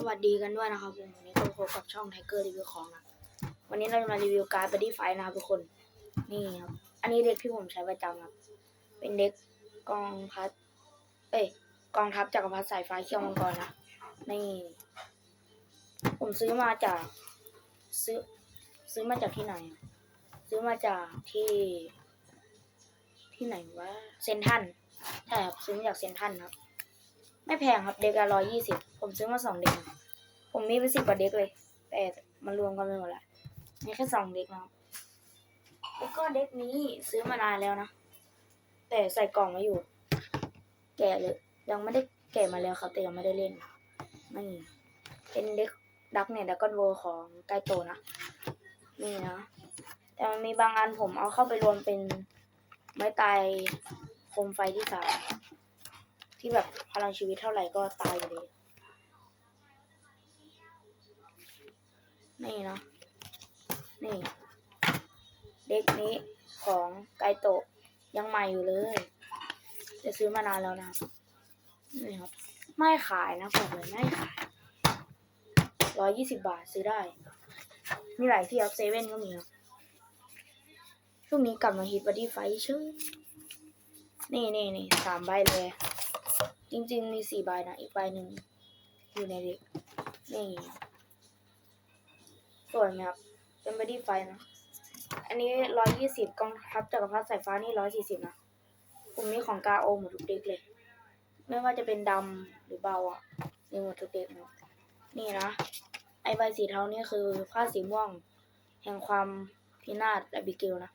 สวัสดีกันด้วยนะครับผมวันนี้ก็พบกับช่องไทเกอร์รีวิวของนะวันนี้เราจะมารีวิวการ์ดบัดดี้ไฟนะครับทุกคนนี่ครับอันนี้เด็กที่ผมใช้ประจำครับ เป็นเด็กกองพัดเอ้ยกองทัพจักรพรรดิสายฟ้าเขี้ยวมังกรนะนี่ผมซื้อมาจากซื้อซื้อมาจากที่ไหน ซื้อมาจากที่ ที่ไหนวะเซนทันใช่ครับซื้อมาจากเซนทันครับ ไม่แพงครับเด็กละร้อยยี่สิบ ผมซื้อมาสองเด็ก ผมมีเป็นสิบกว่าเด็กเลย แต่มันรวมกันไปหมดละมีแค่สองเด็กนะครับแล้วก็เด็กนี้ซื้อมานานแล้วนะ แต่ใส่กล่องมาอยู่ แกะเลย ยังไม่ได้แกะมาแล้วครับ แต่ยังไม่ได้เล่นนี่เป็นเด็กดักเนี่ยดักกอนโวของไกโตนะ นี่นะ แต่มันมีบางอันผมเอาเข้าไปรวมเป็นไม้ตายโคมไฟที่สามที่แบบพลังชีวิตเท่าไหร่ก็ตายอยู่ดี นี่เนาะ นี่ เด็กนี้ของไกโตะยังใหม่อยู่เลย จะซื้อมานานแล้วนะ นี่ครับ ไม่ขายนะบอกเลยไม่ขายร้อยยี่สิบบาทซื้อได้ มีหลายที่ครับเซเว่นก็มีครับช่วงนี้กลับมาฮิตบัดดี้ไฟเชื่อนี่นี่นี่สามใบเลย จริง ๆ มีสี่ใบนะ อีกใบหนึ่งอยู่ในเด็กนี่ สวยไหมครับ เป็นบอดี้ไฟนะ อันนี้ร้อยยี่สิบกองทัพจักรพรรดิสายฟ้านี่ร้อยสี่สิบนะผมมีของกาโอหมดทุกเด็กเลย ไม่ว่าจะเป็นดำหรือเบาอะมีหมดทุกเด็กนะนี่นะ ไอใบสีเทานี่คือผ้าสีม่วง แห่งความพินาศและบิเกลนะ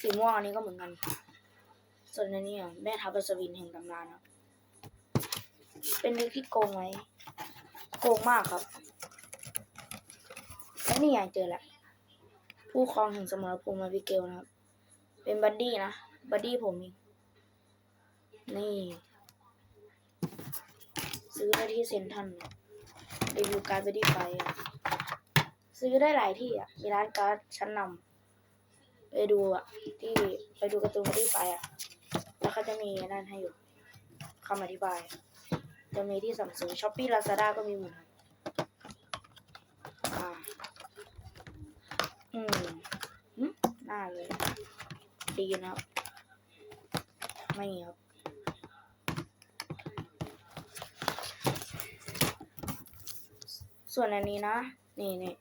สีม่วงอันนี้ก็เหมือนกัน ส่วนอันนี้อะแม่ทัพอัศวินแห่งตำนานครับเป็นเด็กที่โกงไหมโกงมากครับ นี่ไงเจอแล้ว ผู้ครองแห่งสมรภูมิมาบิเกลนะครับ เป็นบัดดี้นะ บัดดี้ผมเองนี่ ซื้อได้ที่เซ็นทรัลรีวิวการ์ดบัดดี้ไฟอะซื้อได้หลายที่อะ มีร้านการ์ดชั้นนำไปดูอะ ที่ไปดูการ์ตูนบัดดี้ไฟอะ แล้วเขาจะมีนั่นให้อยู่คำอธิบาย จะมีที่สั่งซื้อช้อปปี้ลาซาด้าก็มีหมดครับอ่า อืมหึ น่าเลย ดีนะครับไม่ครับส่วนอันนี้นะ นี่นี่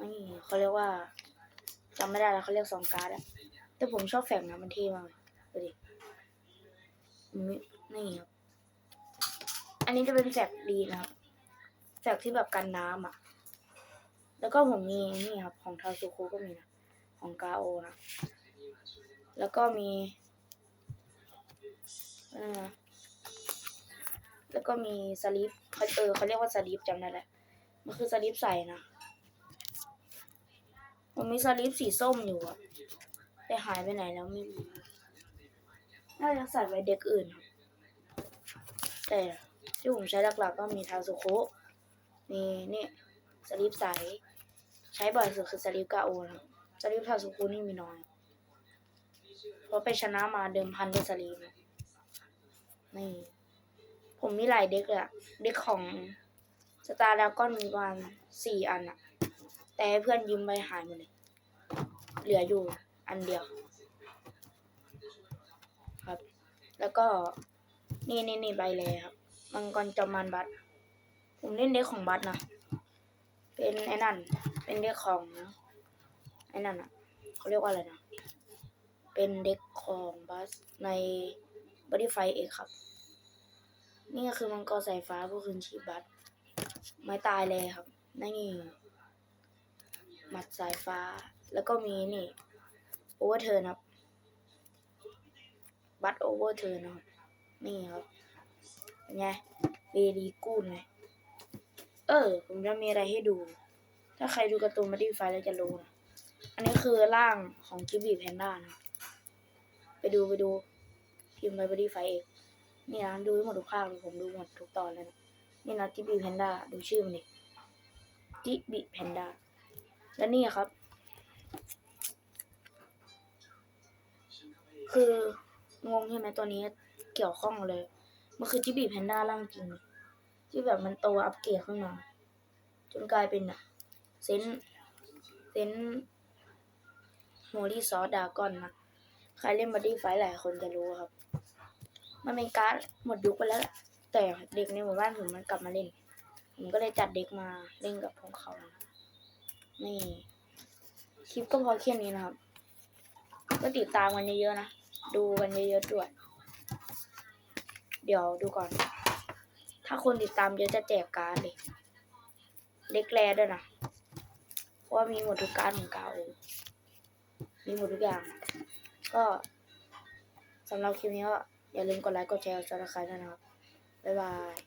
นี่เขาเรียกว่าจำไม่ได้แล้วเขาเรียกสองการ์ดอะแต่ผมชอบแฝงนะมันเท่มากเลยดูดินี่ครับ อันนี้จะเป็นแสกดีนะครับแสกที่แบบกันน้ำอะ แล้วก็ผมมีนี่ครับ ของทาซูคุก็มีนะ ของกาโอนะ แล้วก็มีแล้วก็มีสลิปเขาเออเขาเรียกว่าสลิปจำได้แหละ มันคือสลิปใส่นะผมมีสลิปสีส้มอยู่อะแต่หายไปไหนแล้วไม่รู้น่าจะใส่ไว้เด็กอื่น แต่ที่ผมใช้หลักๆก็มีทาสุโคมีนี่ สลิปใส ใช้บ่อยสุดคือสลิปกาโอนะสลิปทาสุคะนี่มีน้อย เพราะไปชนะมาเดิมพันด้วยสลิปนี่ ผมมีหลายเด็กเลยอะเด็กของสตาร์ดากอนมีประมาณสี่อันอะแต่เพื่อนยืมไปหายหมดเลย เหลืออยู่อันเดียว ครับ แล้วก็นี่นี่นี่ใบเลยครับมังกรจอมมันบัตผมเล่นเด็กของบัตนะ เป็นไอ้นั่น เป็นเด็กของไอ้นั่นอะเขาเรียกว่าอะไรนะ เป็นเด็กของบัสในบอดี้ไฟเอกครับ นี่ก็คือมังกรสายฟ้าผู้คืนชีพบัตไม้ตายเลยครับนี่หมัดสายฟ้า แล้วก็มีนี่โอเวอร์เทิร์นครับ บัตโอเวอร์เทิร์นครับ นี่ครับเป็นไงเบรีกูนไง เออ ผมจะมีอะไรให้ดู ถ้าใครดูการ์ตูนมาดีไฟแล้วจะรู้นะอันนี้คือร่างของจิบบี้แพนด้านะ ไปดูไปดูพิมพ์ไปบอดี้ไฟเองนี่นะดูให้หมดทุกภาคเลยผมดูหมดทุกตอนเลยนะนี่นะจิบบี้แพนด้าดูชื่อมันดิจิบบี้แพนด้าและนี่ครับ คืองงใช่ไหมตัวนี้เกี่ยวข้องเลย มันคือจิบบี้แพนด้าร่างจริง ที่แบบมันโตอัปเกรดขึ้นมา จนกลายเป็นอะเซนเซนโมลี่ซอสดากอนนะ ใครเล่นบัดดี้ไฟหลายคนจะรู้ครับ มันเป็นการ์ดหมดยุคไปแล้วแหละแต่เด็กในหมู่บ้านผมมันกลับมาเล่น ผมก็เลยจัดเด็กมาเล่นกับพวกเขานะนี่คลิปก็พอแค่นี้นะครับ ก็ติดตามกันเยอะๆนะ ดูกันเยอะๆด้วย เดี๋ยวดูก่อน ถ้าคนติดตามเยอะจะแจกการ์ดเลยเล็กแรด้วยนะ เพราะว่ามีหมดทุกการ์ดของกาวเอมีหมดทุกอย่าง ก็สำหรับคลิปนี้ก็อย่าลืมกดไลค์ กดแชร์กดซับสไครต์ด้วยนะครับ บ๊ายบาย